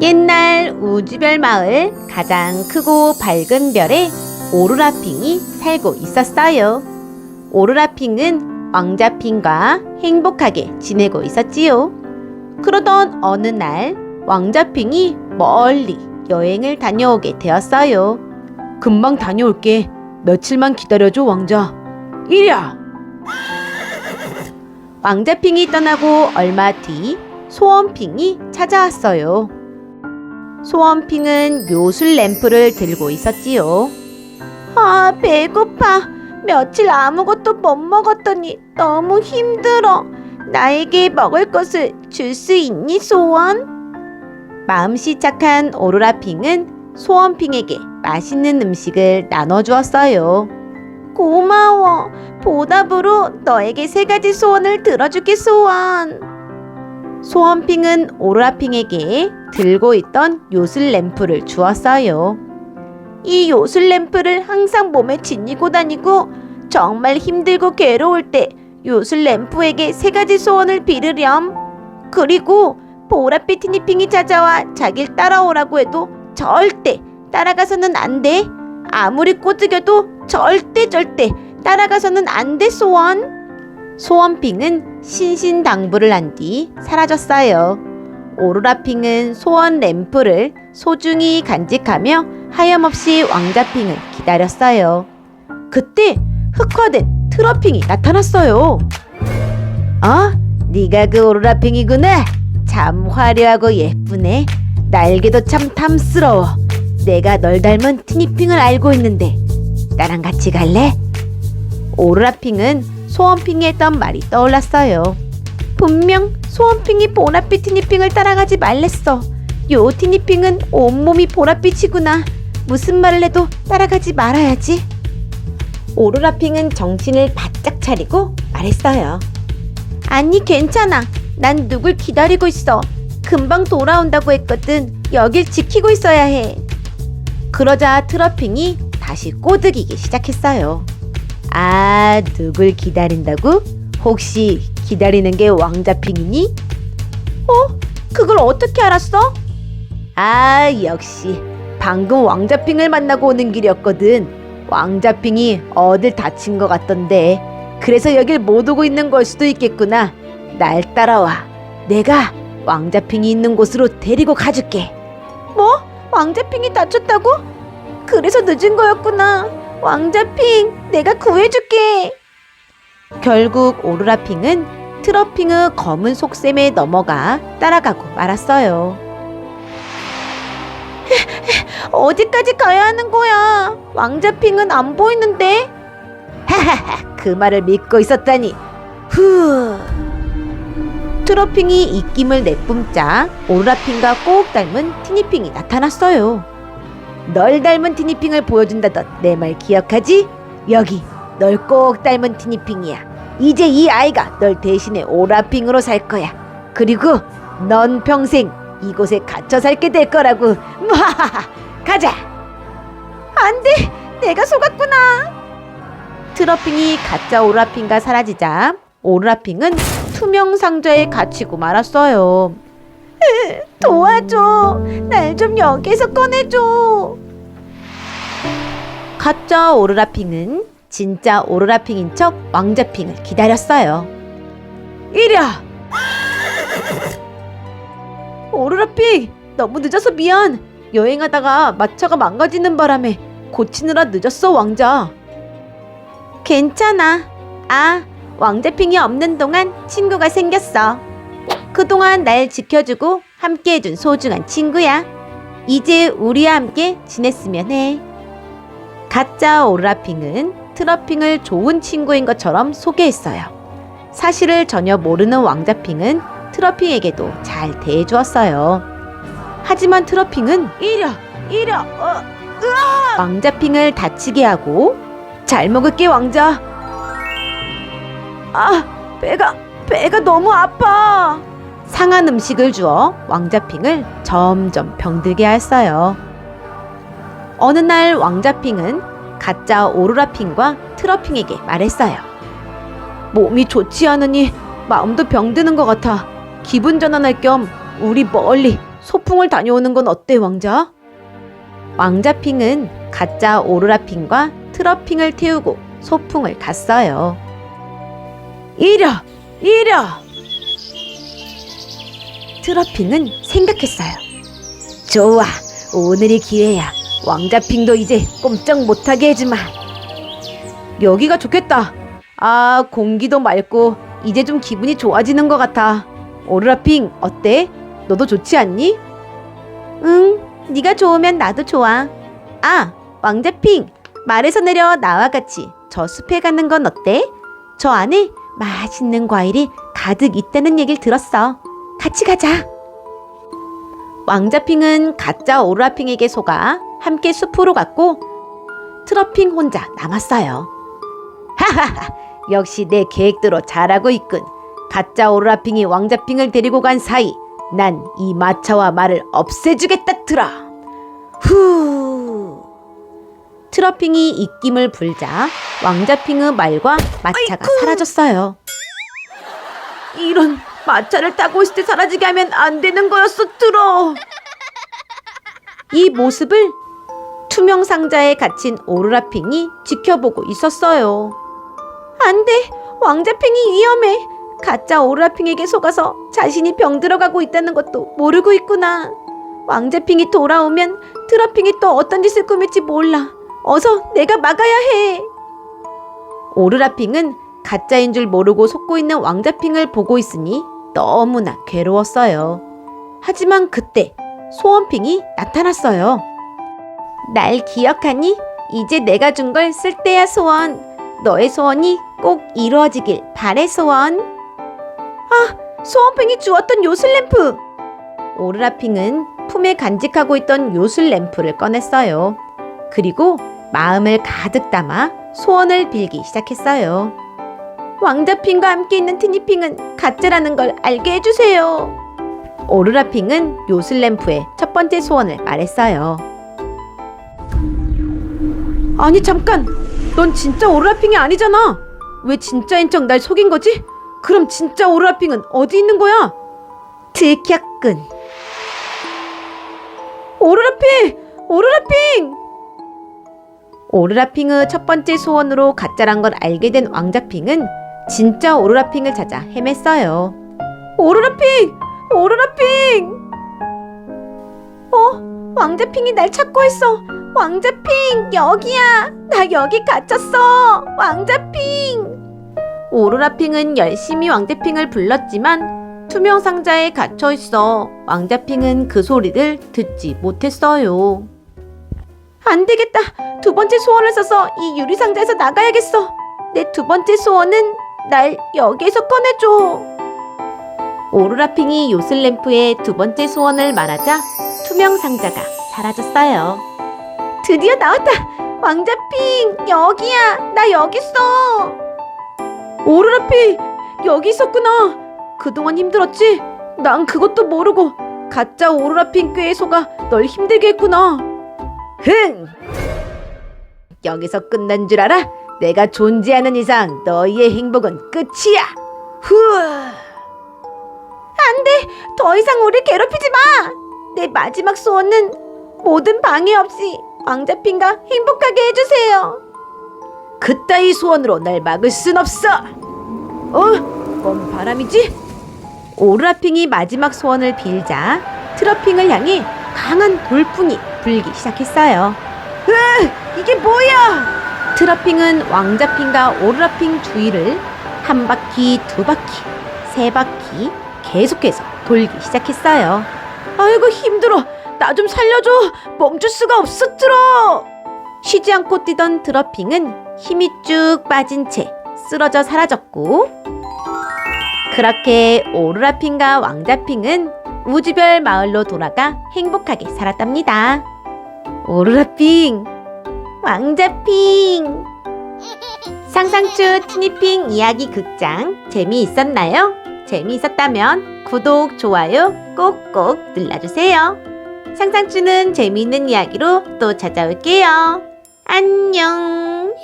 옛날 우주별 마을 가장 크고 밝은 별에 오로라핑이 살고 있었어요. 오로라핑은 왕자핑과 행복하게 지내고 있었지요. 그러던 어느 날 왕자핑이 멀리 여행을 다녀오게 되었어요. 금방 다녀올게. 며칠만 기다려줘 왕자. 이랴. 왕자핑이 떠나고 얼마 뒤 소원핑이 찾아왔어요. 소원핑은 요술 램프를 들고 있었지요. 아, 배고파. 며칠 아무것도 못 먹었더니 너무 힘들어. 나에게 먹을 것을 줄 수 있니, 소원? 마음씨 착한 오로라핑은 소원핑에게 맛있는 음식을 나눠주었어요. 고마워. 보답으로 너에게 세 가지 소원을 들어줄게, 소원. 소원핑은 오로라핑에게 들고 있던 요술 램프를 주었어요. 이 요술 램프를 항상 몸에 지니고 다니고 정말 힘들고 괴로울 때 요술 램프에게 세 가지 소원을 빌으렴. 그리고 보랏빛 티니핑이 찾아와 자길 따라오라고 해도 절대 따라가서는 안 돼. 아무리 꼬드겨도 절대 절대 따라가서는 안 돼, 소원. 소원핑은 신신당부를 한 뒤 사라졌어요. 오로라핑은 소원 램프를 소중히 간직하며 하염없이 왕자핑을 기다렸어요. 그때 흑화된 트러핑이 나타났어요. 어? 네가 그 오로라핑이구나. 참 화려하고 예쁘네. 날개도 참 탐스러워. 내가 널 닮은 티니핑을 알고 있는데 나랑 같이 갈래? 오로라핑은 소원핑이 했던 말이 떠올랐어요. 분명 소원핑이 보랏빛 티니핑을 따라가지 말랬어. 요 티니핑은 온몸이 보랏빛이구나. 무슨 말을 해도 따라가지 말아야지. 오로라핑은 정신을 바짝 차리고 말했어요. 아니 괜찮아. 난 누굴 기다리고 있어. 금방 돌아온다고 했거든. 여길 지키고 있어야 해. 그러자 트러핑이 다시 꼬드기기 시작했어요. 아, 누굴 기다린다고? 혹시 기다리는 게 왕자핑이니? 어? 그걸 어떻게 알았어? 아, 역시 방금 왕자핑을 만나고 오는 길이었거든. 왕자핑이 어딜 다친 것 같던데. 그래서 여길 못 오고 있는 걸 수도 있겠구나. 날 따라와. 내가 왕자핑이 있는 곳으로 데리고 가줄게. 뭐? 왕자핑이 다쳤다고? 그래서 늦은 거였구나. 왕자핑, 내가 구해줄게. 결국 오로라핑은 트러핑의 검은 속셈에 넘어가 따라가고 말았어요. 어디까지 가야 하는 거야? 왕자핑은 안 보이는데? 하하하, 그 말을 믿고 있었다니. 후. 트러핑이 입김을 내뿜자 오로라핑과 꼭 닮은 티니핑이 나타났어요. 널 닮은 티니핑을 보여준다던 내 말 기억하지? 여기 널 꼭 닮은 티니핑이야. 이제 이 아이가 널 대신에 오라핑으로 살 거야. 그리고 넌 평생 이곳에 갇혀 살게 될 거라고. 무하하하. 가자. 안 돼. 내가 속았구나. 트러핑이 가짜 오라핑과 사라지자 오라핑은 투명 상자에 갇히고 말았어요. 도와줘. 날 좀 여기에서 꺼내줘. 가짜 오로라핑은 진짜 오로라핑인 척 왕자핑을 기다렸어요. 이랴! 오로라핑! 너무 늦어서 미안. 여행하다가 마차가 망가지는 바람에 고치느라 늦었어, 왕자. 괜찮아. 아, 왕자핑이 없는 동안 친구가 생겼어. 그동안 날 지켜주고 함께해준 소중한 친구야. 이제 우리와 함께 지냈으면 해. 가짜 오라핑은 트러핑을 좋은 친구인 것처럼 소개했어요. 사실을 전혀 모르는 왕자핑은 트러핑에게도 잘 대해주었어요. 하지만 트러핑은 이려, 이려, 어, 으아! 왕자핑을 다치게 하고 잘 먹을게 왕자. 아, 배가 배가 너무 아파. 상한 음식을 주어 왕자핑을 점점 병들게 하였어요. 어느 날 왕자핑은 가짜 오로라핑과 트러핑에게 말했어요. 몸이 좋지 않으니 마음도 병드는 것 같아. 기분 전환할 겸 우리 멀리 소풍을 다녀오는 건 어때, 왕자? 왕자 핑은 가짜 오로라 핑과 트러핑을 태우고 소풍을 갔어요. 이려! 이려! 트러핑은 생각했어요. 좋아, 오늘이 기회야. 왕자핑도 이제 꼼짝 못하게 해주마. 여기가 좋겠다. 아, 공기도 맑고 이제 좀 기분이 좋아지는 것 같아. 오르라핑 어때? 너도 좋지 않니? 응, 네가 좋으면 나도 좋아. 아, 왕자핑 말에서 내려 나와 같이 저 숲에 가는 건 어때? 저 안에 맛있는 과일이 가득 있다는 얘기를 들었어. 같이 가자. 왕자핑은 가짜 오르라핑에게 속아 함께 숲으로 갔고 트러핑 혼자 남았어요. 하하하, 역시 내 계획대로 잘하고 있군. 가짜 오르라핑이 왕자핑을 데리고 간 사이 난 이 마차와 말을 없애주겠다 트라. 후. 트러핑이 입김을 불자 왕자핑의 말과 마차가 사라졌어요. 이런 마차를 타고 있을 때 사라지게 하면 안 되는 거였어, 트러. 이 모습을 투명 상자에 갇힌 오로라핑이 지켜보고 있었어요. 안 돼, 왕자핑이 위험해. 가짜 오로라핑에게 속아서 자신이 병들어가고 있다는 것도 모르고 있구나. 왕자핑이 돌아오면 트러핑이 또 어떤 짓을 꾸밀지 몰라. 어서 내가 막아야 해. 오르라핑은 가짜인 줄 모르고 속고 있는 왕자핑을 보고 있으니 너무나 괴로웠어요. 하지만 그때 소원핑이 나타났어요. 날 기억하니? 이제 내가 준 걸쓸 때야 소원. 너의 소원이 꼭 이루어지길 바래 소원. 아, 소원핑이 주었던 요술 램프. 오르라핑은 품에 간직하고 있던 요술 램프를 꺼냈어요. 그리고 마음을 가득 담아 소원을 빌기 시작했어요. 왕자핑과 함께 있는 트니핑은 가짜라는 걸 알게 해주세요. 오르라핑은 요술 램프의 첫 번째 소원을 말했어요. 아니 잠깐, 넌 진짜 오르라핑이 아니잖아. 왜 진짜인 척 날 속인 거지? 그럼 진짜 오르라핑은 어디 있는 거야? 들켰군. 오르라핑, 오르라핑. 오르라핑의 첫 번째 소원으로 가짜란 걸 알게 된 왕자핑은 진짜 오로라핑을 찾아 헤맸어요. 오로라핑! 오로라핑! 어? 왕자핑이 날 찾고 있어. 왕자핑, 여기야. 나 여기 갇혔어. 왕자핑! 오로라핑은 열심히 왕자핑을 불렀지만 투명 상자에 갇혀 있어. 왕자핑은 그 소리를 듣지 못했어요. 안 되겠다. 두 번째 소원을 써서 이 유리 상자에서 나가야겠어. 내 두 번째 소원은 날 여기에서 꺼내줘. 오로라핑이 요술 램프의 두 번째 소원을 말하자 투명 상자가 사라졌어요. 드디어 나왔다. 왕자핑 여기야. 나 여기 있어. 오로라핑 여기 있었구나. 그동안 힘들었지? 난 그것도 모르고 가짜 오로라핑 속아 널 힘들게 했구나. 흥! 여기서 끝난 줄 알아? 내가 존재하는 이상 너희의 행복은 끝이야. 후. 안 돼. 더 이상 우리 괴롭히지 마. 내 마지막 소원은 모든 방해 없이 왕자핑과 행복하게 해주세요. 그따위 소원으로 날 막을 순 없어. 어? 뭔 바람이지? 오르라핑이 마지막 소원을 빌자 트러핑을 향해 강한 돌풍이 불기 시작했어요. 으, 이게 뭐야? 트러핑은 왕자핑과 오르라핑 주위를 한 바퀴, 두 바퀴, 세 바퀴 계속해서 돌기 시작했어요. 아이고 힘들어. 나 좀 살려줘. 멈출 수가 없어 트러. 쉬지 않고 뛰던 트러핑은 힘이 쭉 빠진 채 쓰러져 사라졌고 그렇게 오르라핑과 왕자핑은 우주별 마을로 돌아가 행복하게 살았답니다. 오르라핑, 왕자핑. 상상추 티니핑 이야기 극장 재미있었나요? 재미있었다면 구독, 좋아요 꼭꼭 눌러주세요. 상상추는 재미있는 이야기로 또 찾아올게요. 안녕.